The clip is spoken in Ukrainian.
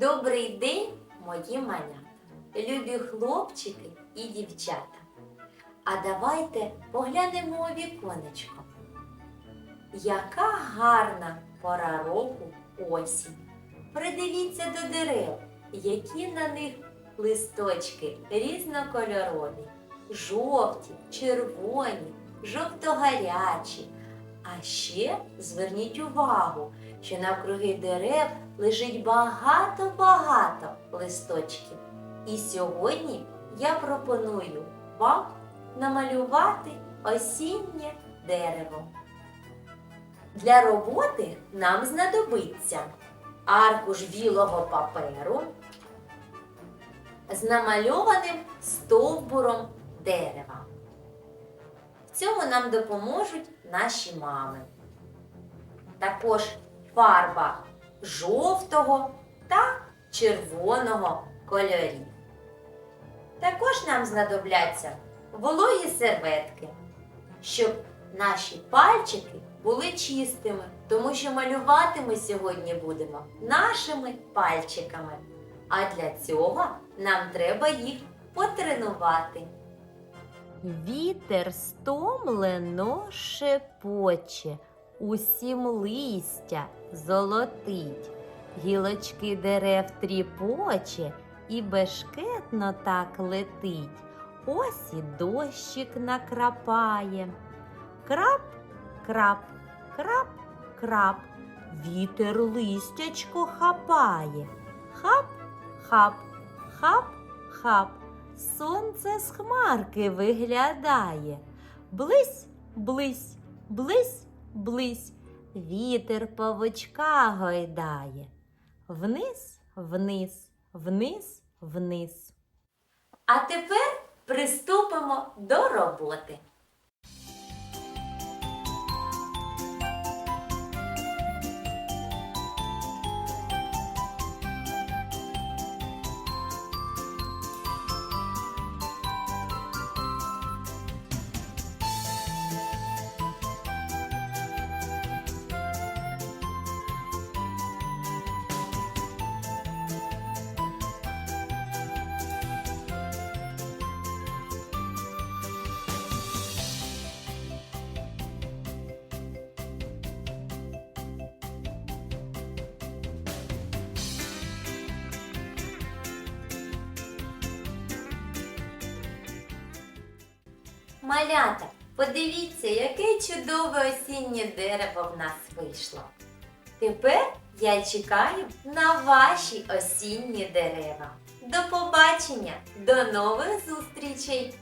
Добрий день, мої малята, любі хлопчики і дівчата. А давайте поглянемо у віконечко. Яка гарна пора року осінь. Придивіться до дерев, які на них листочки різнокольорові, жовті, червоні, жовто-гарячі. А ще зверніть увагу, що навкруги дерев лежить багато-багато листочків. І сьогодні я пропоную вам намалювати осіннє дерево. Для роботи нам знадобиться аркуш білого паперу з намальованим стовбуром дерева. Цьому нам допоможуть наші мами. Також фарба жовтого та червоного кольорів. Також нам знадобляться вологі серветки, щоб наші пальчики були чистими, тому що малювати ми сьогодні будемо нашими пальчиками. А для цього нам треба їх потренувати. Вітер стомлено шепоче, усім листя золотить, гілочки дерев тріпоче і бешкетно так летить. Ось і дощик накрапає. Крап, крап, крап, крап, вітер листячко хапає. Хап, хап, хап, хап. Сонце з хмарки виглядає. Блись, блись, блись, блись. Вітер павучка гойдає. Вниз, вниз, вниз, вниз. А тепер приступимо до роботи. Малята, подивіться, яке чудове осіннє дерево в нас вийшло. Тепер я чекаю на ваші осінні дерева. До побачення, до нових зустрічей!